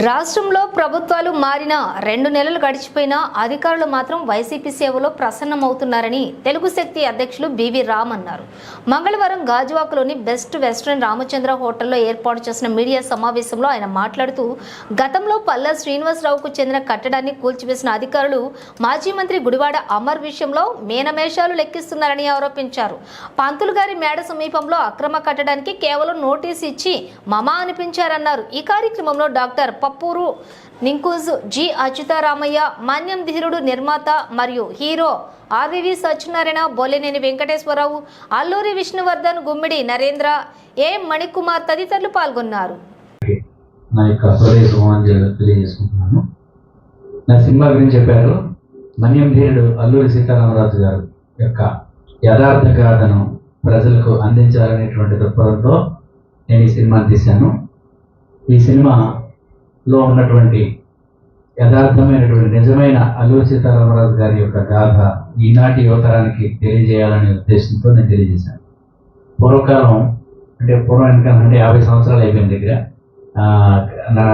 రాష్ట్రంలో ప్రభుత్వాలు మారిన రెండు నెలలు గడిచిపోయినా అధికారులు మాత్రం వైసీపీ సేవలో ప్రసన్నమవుతున్నారని తెలుగు శక్తి అధ్యక్షులు బివి రామ్ అన్నారు. మంగళవారం గాజువాకలోని బెస్ట్ వెస్ట్రన్ రామచంద్ర హోటల్లో ఏర్పాటు చేసిన మీడియా సమావేశంలో ఆయన మాట్లాడుతూ గతంలో పల్లా శ్రీనివాసరావుకు చెందిన కట్టడాన్ని కూల్చివేసిన అధికారులు మాజీ మంత్రి గుడివాడ అమర్ విషయంలో మేనమేషాలు లెక్కిస్తున్నారని ఆరోపించారు. పంతులు గారి మేడ సమీపంలో అక్రమ కట్టడానికి కేవలం నోటీస్ ఇచ్చి మమా అనిపించారన్నారు. ఈ కార్యక్రమంలో డాక్టర్ పప్పూరు నింకూజు జి. అచ్యుతారామయ్య మన్యం ధీరుడు నిర్మాత మరియు hero RVV Satyanarayana Boleneni Venkateswararao Alluri Vishnuvardhan Gummidi Narendra A. Manikumar తదితరులు పాల్గొన్నారు. నా యొక్క హృదయ శుభాంజలి తెలియజేసుకుంటున్నాను. నా సినిమా గురించి చెప్పారు. మన్యం ధీరుడు అల్లూరి సీతారామరాజు గారు యొక్క యథార్థ గాథను ప్రజలకు అందించాలనేటువంటి దృక్పథంతో నేను ఈ సినిమాను తీశాను. ఈ సినిమా లో ఉన్నటువంటి యథార్థమైనటువంటి నిజమైన అల్లూరి సీతారామరాజు గారి యొక్క గాథ ఈనాటి యువతరానికి తెలియజేయాలనే ఉద్దేశంతో నేను తెలియజేశాను. పూర్వకాలం అంటే పూర్వం అంటే యాభై సంవత్సరాలు అయిపోయిన దగ్గర నా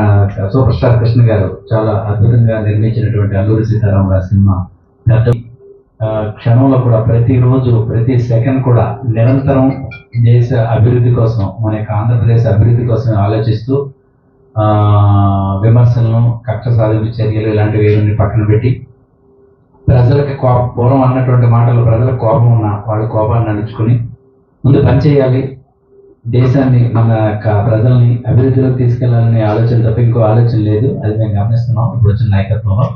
సూపర్ స్టార్ కృష్ణ గారు చాలా అద్భుతంగా నిర్మించినటువంటి అల్లూరి సీతారామరాజు సినిమా పెద్ద క్షణంలో కూడా ప్రతిరోజు ప్రతి సెకండ్ కూడా నిరంతరం దేశ అభివృద్ధి కోసం మన యొక్క ఆంధ్రప్రదేశ్ అభివృద్ధి కోసం ఆలోచిస్తూ విమర్శలను కక్ష సాధింపు చర్యలు ఇలాంటివి ఏమీ పక్కన పెట్టి ప్రజలకి కోపం పూర్వం అన్నటువంటి మాటలు ప్రజల కోపం ఉన్న వాళ్ళ కోపాన్ని నడుచుకుని ముందు పనిచేయాలి దేశాన్ని మన యొక్క ప్రజల్ని అభివృద్ధిలోకి తీసుకెళ్ళాలనే ఆలోచన తప్ప ఇంకో ఆలోచన లేదు. అది మేము గమనిస్తున్నాం. ఇప్పుడు వచ్చిన నాయకత్వంలో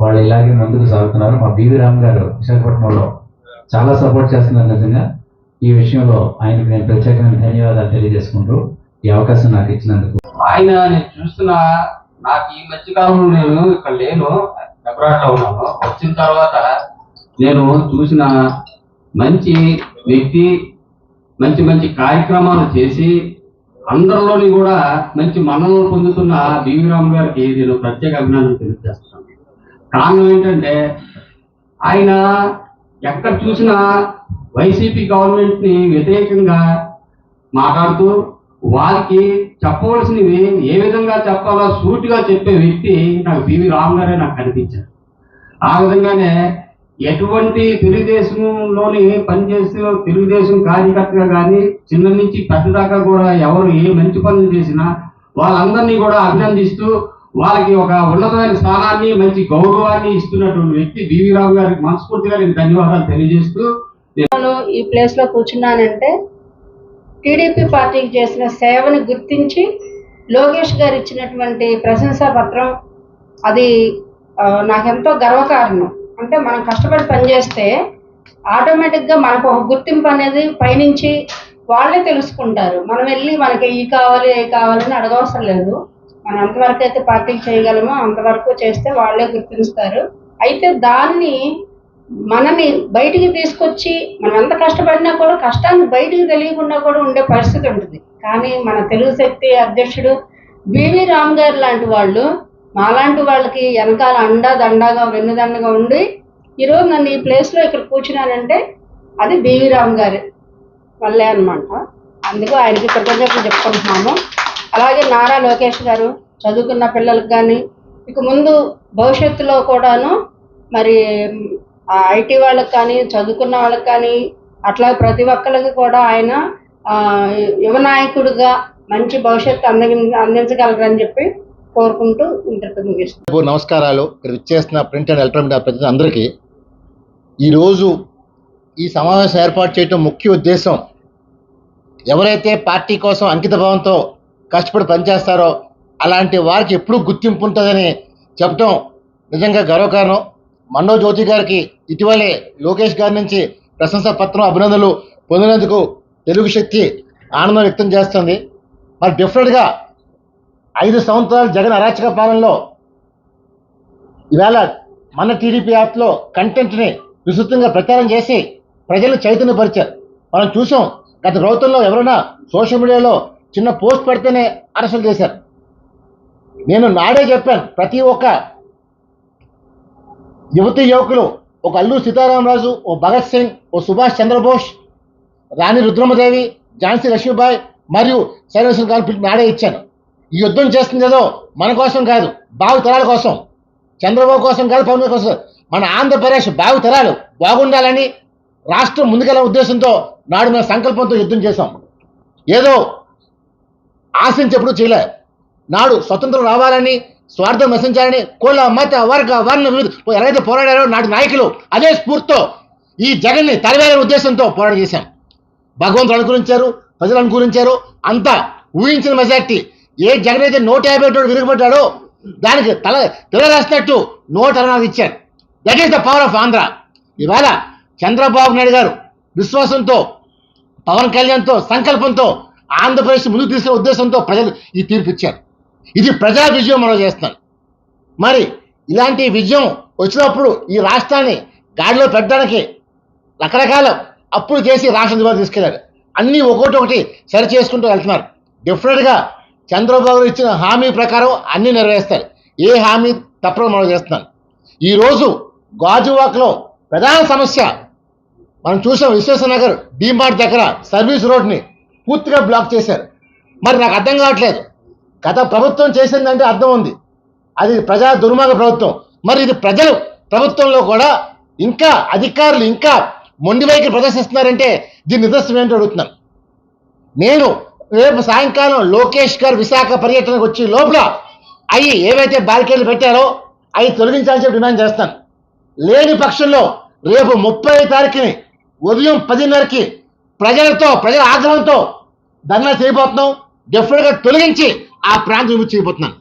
వాళ్ళు ఇలాగే ముందుకు సాగుతున్నారు. మా బీవీ రామ్ గారు విశాఖపట్నంలో చాలా సపోర్ట్ చేస్తున్నారు నిజంగా. ఈ విషయంలో ఆయనకు నేను ప్రత్యేకమైన ధన్యవాదాలు తెలియజేసుకుంటూ ఈ అవకాశం నాకు ఇచ్చినందుకు. ఆయన నేను చూస్తున్న నాకు ఈ మధ్య కాలంలో నేను ఇక్కడ లేను ఎబ్రాడ్లో ఉన్నాను. వచ్చిన తర్వాత నేను చూసిన మంచి వ్యక్తి మంచి మంచి కార్యక్రమాలు చేసి అందరిలోని కూడా మంచి మన్ననలు పొందుతున్న బివి గారికి నేను ప్రత్యేక అభినందన తెలియజేస్తున్నాను. కారణం ఏంటంటే ఆయన ఎక్కడ చూసినా వైసీపీ గవర్నమెంట్ని వ్యతిరేకంగా మాట్లాడుతూ వారికి చెప్పవలసినవి ఏ విధంగా చెప్పాలో సూటిగా చెప్పే వ్యక్తి నాకు పివి రామ్ గారే నాకు కనిపించారు. ఆ విధంగానే ఎటువంటి తెలుగుదేశంలోని పనిచేసిన తెలుగుదేశం కార్యకర్తగా కానీ చిన్న నుంచి పెద్దదాకా కూడా ఎవరు ఏ మంచి పనులు చేసినా వాళ్ళందరినీ కూడా అభినందిస్తూ వాళ్ళకి ఒక ఉన్నతమైన స్థానాన్ని మంచి గౌరవాన్ని ఇస్తున్నటువంటి వ్యక్తి బివి రామ్ గారికి మనస్ఫూర్తిగా నేను ధన్యవాదాలు తెలియజేస్తూ ఈ ప్లేస్లో కూర్చున్నానంటే టీడీపీ పార్టీకి చేసిన సేవని గుర్తించి లోకేష్ గారు ఇచ్చినటువంటి ప్రశంసా పత్రం అది నాకెంతో గర్వకారణం. అంటే మనం కష్టపడి పనిచేస్తే ఆటోమేటిక్గా మనకు ఒక గుర్తింపు అనేది పైనుంచి వాళ్ళే తెలుసుకుంటారు. మనం వెళ్ళి మనకి ఈ కావాలి ఏ కావాలని అడగవసరం లేదు. మనం ఎంతవరకు అయితే పార్టీకి చేయగలమో అంతవరకు చేస్తే వాళ్ళే గుర్తిస్తారు. అయితే దాన్ని మనని బయటికి తీసుకొచ్చి మనం ఎంత కష్టపడినా కూడా కష్టాన్ని బయటికి తెలియకుండా కూడా ఉండే పరిస్థితి ఉంటుంది. కానీ మన తెలుగు శక్తి అధ్యక్షుడు బివి రామ్ గారు లాంటి వాళ్ళు మాలాంటి వాళ్ళకి వెనకాల అండా దండాగా వెన్నుదండగా ఉండి ఈరోజు నన్ను ఈ ప్లేస్లో ఇక్కడ కూర్చున్నానంటే అది బివి రామ్ గారి వల్లే అనమాట అందుకు ఆయనకి కృతజ్ఞతలు చెప్పుకుంటున్నాము. అలాగే నారా లోకేష్ గారు చదువుకున్న పిల్లలకు కానీ ఇక ముందు భవిష్యత్తులో కూడాను మరి ఐటీ వాళ్ళకి కానీ చదువుకున్న వాళ్ళకి కానీ అట్లా ప్రతి ఒక్కరికి కూడా ఆయన యువ నాయకుడిగా మంచి భవిష్యత్తు అంది అందించగలరని చెప్పి కోరుకుంటూ ఇంతటితో నమస్కారాలు. ఇక్కడ విచ్చేస్తున్న ప్రింట్ అండ్ ఎలక్ట్రానిక్ ప్రతి అందరికీ ఈరోజు ఈ సమావేశం ఏర్పాటు చేయడం ముఖ్య ఉద్దేశం ఎవరైతే పార్టీ కోసం అంకిత భావంతో కష్టపడి పనిచేస్తారో అలాంటి వారికి ఎప్పుడూ గుర్తింపు ఉంటుందని చెప్పడం నిజంగా గర్వకారణం. మన్నో జ్యోతి గారికి ఇటీవలే లోకేష్ గారి నుంచి ప్రశంసా పత్రం అభినందనలు పొందినందుకు తెలుగు శక్తి ఆనందం వ్యక్తం చేస్తుంది. మరి డిఫరెంట్గా ఐదు సంవత్సరాలు జగన్ అరాచక పాలనలో ఈవేళ మన టీడీపీ యాప్లో కంటెంట్ని విస్తృతంగా ప్రచారం చేసి ప్రజలను చైతన్యపరిచారు. మనం చూసాం గత ప్రభుత్వంలో ఎవరైనా సోషల్ మీడియాలో చిన్న పోస్ట్ పెడితేనే అరెస్టులు చేశారు. నేను నాడే చెప్పాను ప్రతి ఒక్క యువతి యువకులు ఒక అల్లు సీతారామరాజు ఓ భగత్ సింగ్ ఓ సుభాష్ చంద్రబోస్ రాణి రుద్రమదేవి ఝాన్సీ లక్ష్మీబాయి మరియు సైలేశ్వర గారు పిలిపి నాడే ఇచ్చాను ఈ యుద్ధం చేస్తుంది ఏదో మన కోసం కాదు బాగు తరాల కోసం. చంద్రబాబు కోసం కాదు పవన్ కోసం. మన ఆంధ్రప్రదేశ్ బాగు తరాలు బాగుండాలని రాష్ట్రం ముందుకెళ్ళ ఉద్దేశంతో నాడు మేము సంకల్పంతో యుద్ధం చేశాం. ఏదో ఆశించి ఎప్పుడు చేయలే. నాడు స్వతంత్రం రావాలని స్వార్థం నశించాలని కుల మత వర్గ వర్ణ వివిధ ఎవరైతే పోరాడారో నాటి నాయకులు అదే స్ఫూర్తితో ఈ జగన్ని తరివేయాలనే ఉద్దేశంతో పోరాటం చేశాం భగవంతుడు అనుకూలించారు ప్రజలు అనుకూలించారు అంతా ఊహించిన మెజార్టీ ఏ జగన్ అయితే నూట యాభై ఒకటి విరగబడ్డాడో దానికి తల తిరగేసినట్టు నూట అరవై నాలుగు ఇచ్చాడు that is the power of Andhra ఇవాళ చంద్రబాబు నాయుడు గారు విశ్వాసంతో పవన్ కళ్యాణ్తో సంకల్పంతో ఆంధ్రప్రదేశ్ ముందుకు తీసుకునే ఉద్దేశంతో ప్రజలు ఈ తీర్పు ఇచ్చారు. ఇది ప్రజా విజయం మనం చేస్తున్నాం. మరి ఇలాంటి విజయం వచ్చినప్పుడు ఈ రాష్ట్రాన్ని గాడిలో పెట్టడానికి రకరకాల అప్పులు చేసి రాష్ట్రం ద్వారా తీసుకెళ్ళారు అన్నీ ఒకటి ఒకటి సరి చేసుకుంటూ వెళ్తున్నారు. డెఫినెట్గా చంద్రబాబు ఇచ్చిన హామీ ప్రకారం అన్నీ నెరవేరుస్తారు. ఏ హామీ తప్పడం మనం చేస్తున్నాను ఈరోజు గాజువాక్లో ప్రధాన సమస్య మనం చూసాం విశ్వేశ్వరనగర్ డిమార్ట్ దగ్గర సర్వీస్ రోడ్ని పూర్తిగా బ్లాక్ చేశారు. మరి నాకు అర్థం కావట్లేదు. గత ప్రభుత్వం చేసిందంటే అర్థం ఉంది. అది ప్రజా దుర్మార్గ ప్రభుత్వం. మరి ఇది ప్రజలు ప్రభుత్వంలో కూడా ఇంకా అధికారులు ఇంకా మొండి వైఖరి ప్రదర్శిస్తున్నారంటే దీని నిదర్శనం ఏంటో అడుగుతున్నాను నేను రేపు సాయంకాలం లోకేష్ గారు విశాఖ పర్యటనకు వచ్చి లోపల అవి ఏవైతే బ్యారికేడ్లు పెట్టారో అవి తొలగించాలని చెప్పి డిమాండ్ చేస్తాను. లేని పక్షంలో రేపు ముప్పై తారీఖుని ఉదయం పదిన్నరకి ప్రజలతో ప్రజల ఆగ్రహంతో ధర్నా చేయబోతున్నాం. డెఫినెట్గా తొలగించి ఆ ప్రాంతం విముక్తి చేయబోతున్నాను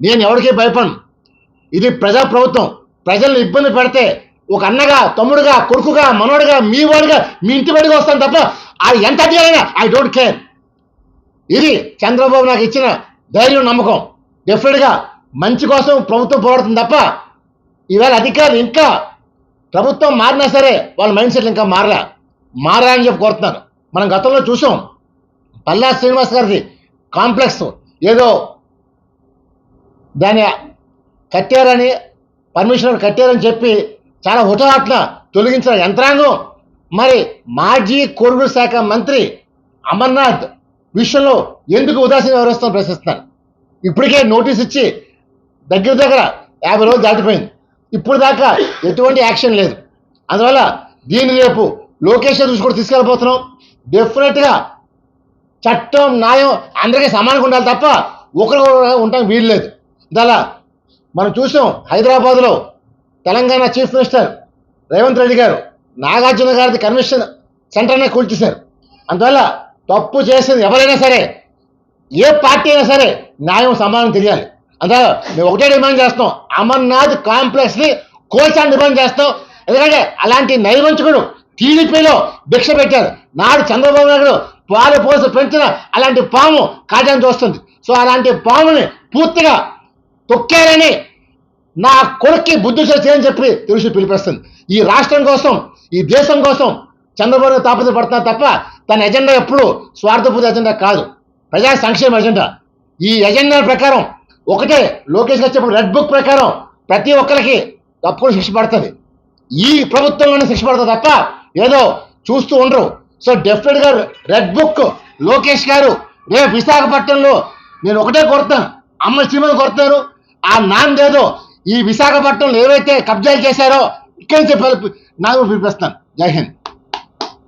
నేను ఎవరికీ భయపడను. ఇది ప్రజా ప్రభుత్వం ప్రజల్ని ఇబ్బంది పెడితే ఒక అన్నగా తమ్ముడుగా కొడుకుగా మనోడుగా మీ వాడుగా మీ ఇంటి వాడిగా వస్తాను తప్ప అది ఎంత అడిగారైనా ఐ డోంట్ కేర్ ఇది చంద్రబాబు నాకు ఇచ్చిన ధైర్యం నమ్మకం. డెఫినెట్గా మంచి కోసం ప్రభుత్వం పోరాడుతుంది తప్ప ఈవేళ అధికారులు ఇంకా ప్రభుత్వం మారినా సరే వాళ్ళ మైండ్ సెట్లు ఇంకా మారలా. మారాలని చెప్పి కోరుతున్నారు మనం గతంలో చూసాం. పల్లా శ్రీనివాస్ గారిది కాంప్లెక్స్ ఏదో దాన్ని కట్టారని పర్మిషన్ కట్టారని చెప్పి చాలా హుటాహట్న తొలగించిన యంత్రాంగం. మరి మాజీ కొరుగు శాఖ మంత్రి అమర్నాథ్ విషయంలో ఎందుకు ఉదాసీన వ్యవహరిస్తాను ప్రశ్నిస్తున్నాను ఇప్పటికే నోటీస్ ఇచ్చి దగ్గర దగ్గర యాభై రోజులు దాటిపోయింది. ఇప్పుడు దాకా ఎటువంటి యాక్షన్ లేదు. అందువల్ల దీన్ని రేపు లోకేష్ దృష్టి కూడా తీసుకెళ్ళిపోతున్నాం డెఫినెట్గా చట్టం న్యాయం అందరికీ సమానంగా ఉండాలి తప్ప ఒకరు ఉండటం వీలు లేదు. దాలా మనం చూసాం హైదరాబాద్లో తెలంగాణ చీఫ్ మినిస్టర్ రేవంత్ రెడ్డి గారు నాగార్జున గారిది కన్వెన్షన్ సెంటర్నే కూల్చేశారు. అందువల్ల తప్పు చేసింది ఎవరైనా సరే ఏ పార్టీ అయినా సరే న్యాయం సమానం తెలియాలి. అందువల్ల మేము ఒకటే డిమాండ్ చేస్తాం అమర్నాథ్ కాంప్లెక్స్ని కోల్చాలని డిమాండ్ చేస్తాం ఎందుకంటే అలాంటి నైవంచకుడు టీడీపీలో భిక్ష పెట్టారు. నాడు చంద్రబాబు నాయుడు పాలు పోసి పెంచిన అలాంటి పాము కాటాన్ని చూస్తుంది సో అలాంటి పాముని పూర్తిగా తొక్కారని నా కొడుక్కి బుద్ధి చేయని చెప్పి తెలుసు పిలిపిస్తుంది. ఈ రాష్ట్రం కోసం ఈ దేశం కోసం చంద్రబాబు తాపత్ర పడుతున్నా తప్ప తన ఎజెండా ఎప్పుడు స్వార్థపూర్తి ఎజెండా కాదు. ప్రజా సంక్షేమ ఎజెండా. ఈ ఎజెండా ప్రకారం ఒకటే లోకేష్ వచ్చేప్పుడు రెడ్ బుక్ ప్రకారం ప్రతి ఒక్కరికి తప్పుడు శిక్ష పడుతుంది. ఈ ప్రభుత్వంలోనే శిక్ష పడుతుంది తప్ప ఏదో చూస్తూ ఉండరు. సో డెఫినెట్గా రెడ్ బుక్ లోకేష్ గారు రేపు విశాఖపట్నంలో నేను ఒకటే కొడతాను అమ్మ శ్రీమతి కొడతారు ఆ నాందేదో ఈ విశాఖపట్నంలో ఏవైతే కబ్జాలు చేశారో ఇక్కడి నుంచి నాకు పిలిపిస్తాను. జై హింద్.